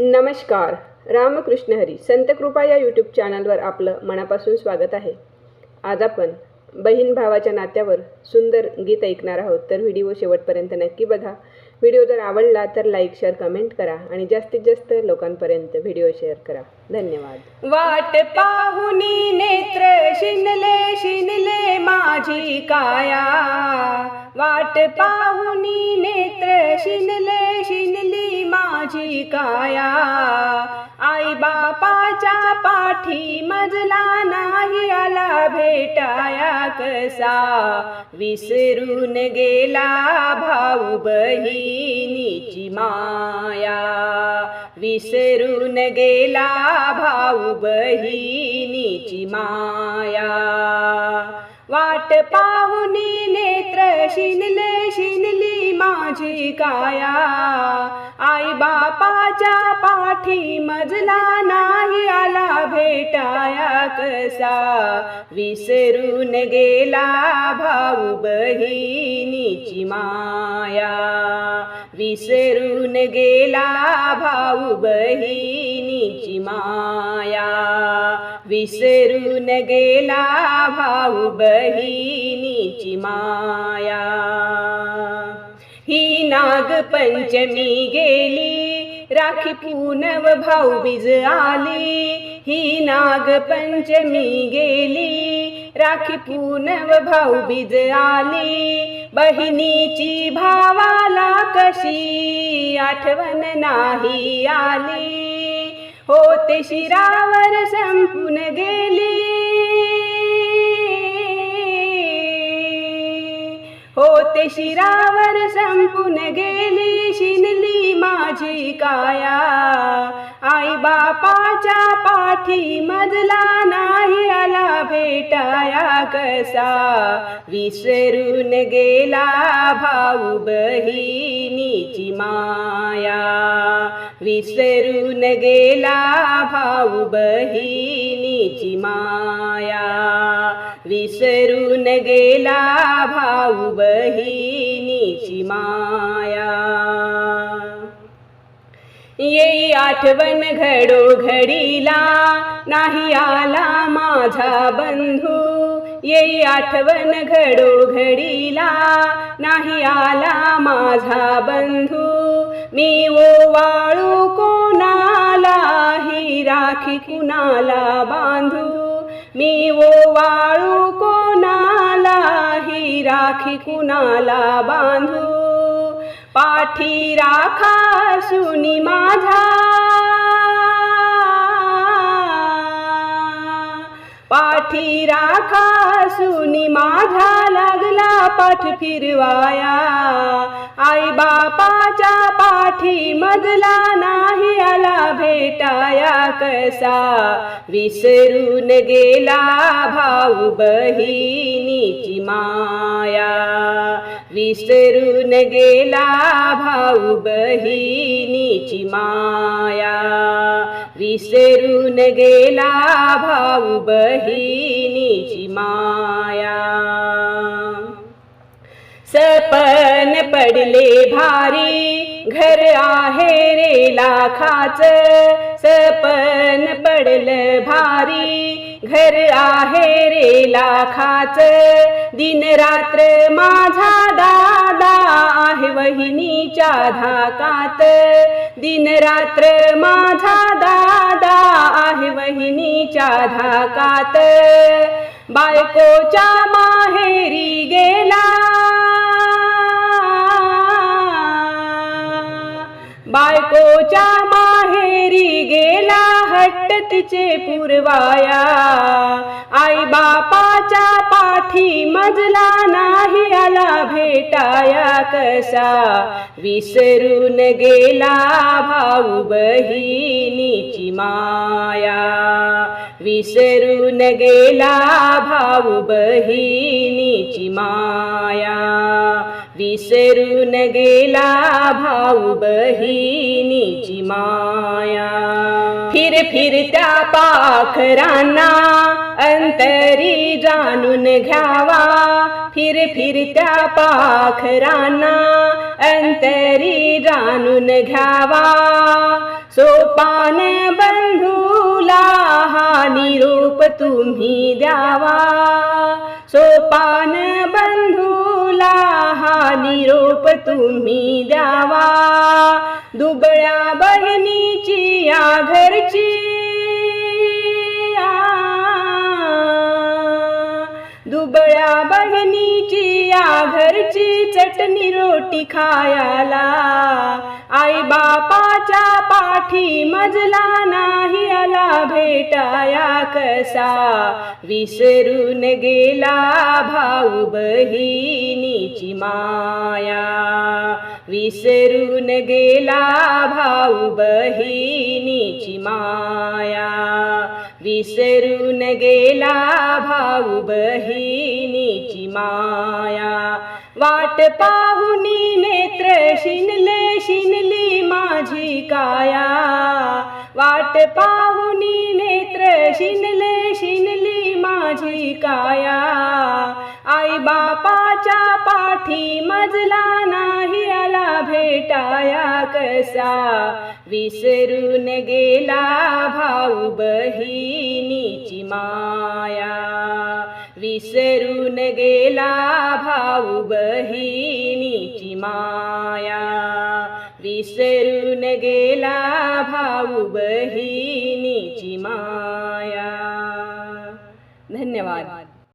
नमस्कार. रामकृष्ण हरी संत कृपा या यूट्यूब चॅनलवर आपलं मनापासून स्वागत आहे. आज आपण बहीण भावाच्या नात्यावर सुंदर गीत ऐकणार आहोत. तर व्हिडिओ शेवटपर्यंत नक्की बघा. व्हिडिओ जर आवडला तर लाईक शेअर कमेंट करा आणि जास्तीत जास्त लोकांपर्यंत व्हिडिओ शेअर करा. धन्यवाद. वाट पाहुनी नेत्र शिनले शिनले माझी काया. वाट पाहुनी नेत्र शिनले माझी काया आई बापाच्या पाठी मजला नाही आला भेटाया कसा. विसरून गेला भाऊ बहिणीची माया. विसरून गेला भाऊ बहिणीची माया. वाट पाहुनी नेत्र शिनले शिनली माझी काया. आई बापाच्या पाठी मजला नाही आला भेटाया कसा विसरून गेला भाऊ बहिणीची माया. विसरून गेला भाऊ बहिणीची माया. विसरून गेला भाऊ बहिणीची माया. ही नागपंचमी गेली राखी पूनव भाऊबीज आली. ही नागपंचमी गेली राखी पूनव भाऊबीज आली. बहिणीची भावाला कशी आठवण नाही आली. होते शिरावर संपून गेली होते शिरावर संपून गेली शिनली माझी काया. आई बापाच्या पाठी मजला नाही आला भेटाया कसा? विसरून गेला भाऊ बहिणीची माया. विसरून गेला भाऊ बहिणीची माया. विसरून गेला भाऊ बहिणीची माया. येई आठवण घडो घडीला नाही आला माझा बंधू. येई आठवण घडो घडीला नाही आला माझा बंधू. मी ओवाळू वाळू कोणाला ही राखी कुणाला बांधू? मी ओवाळू वाळू कोणाला ही राखी कुणाला बांधू? पाठी राखा सुनी माझा. पाठी राखा सुनी माझा लागला पाठ फिरवाया. आई बापाच्या पाठी मजला नाही आला भेटाया कसा. विसरून गेला भाऊ बहिणीची माया. विसरून गेला भाऊ बहिणीची माया. विसरून गेला भाऊ बहिणीची माया. सपन पडले भारी घर आहे रे लाखाच. सपन पडलं भारी घर आहे रे लाखाच. दिन रात्र माझा दादा आहे तुमच्या धाकात दिन रात्र माझा दादा आहे वहिनीच्या धाकात बायकोच्या माहेरी गेला। बायकोच्या माहेरी गेला हट्ट तिचे पुरवाया। आई पाठी मजला नाही आला भेटाया कसा? विसरून गेला भाऊ बहिणीची माया. विसरून गेला भाऊ बहिणीची माया. विसरून गेला भाऊ बहिणीची माया. फिर फिरत्या पाखरांना अंतरी जाणून घ्यावा. फिर फिरत्या पाखरांना अंतरी जाणून घ्यावा. सोपान बंधूला हा निरूप तुम्ही द्यावा. सोपान बंधूला हा निरूप तुम्ही द्यावा. दुबळ्या बहिणी या घरची दुबळ्या बहिणीची या घरची चटणी रोटी खायाला. आई बापाच्या पाठी मजला नाही आला भेटाया कसा. विसरून गेला भाऊ बहिणीची माया. विसरून गेला भाऊ बहिणीची माया विसरून गेला भाऊ बहिणीची माया. वाट पाहुनी नेत्र शिनले शिनली माझी काया. वाट पाहुनी नेत्र शिनले शिनली माझी काया. आई बापाच्या पाठी मजला नाही आला भेटाया कसा. विसरून गेला भाऊ बहिणीची माया. विसरून गेला भाऊ बहिणीची माया. विसरून गेला भाऊ बहिणीची माया. धन्यवाद.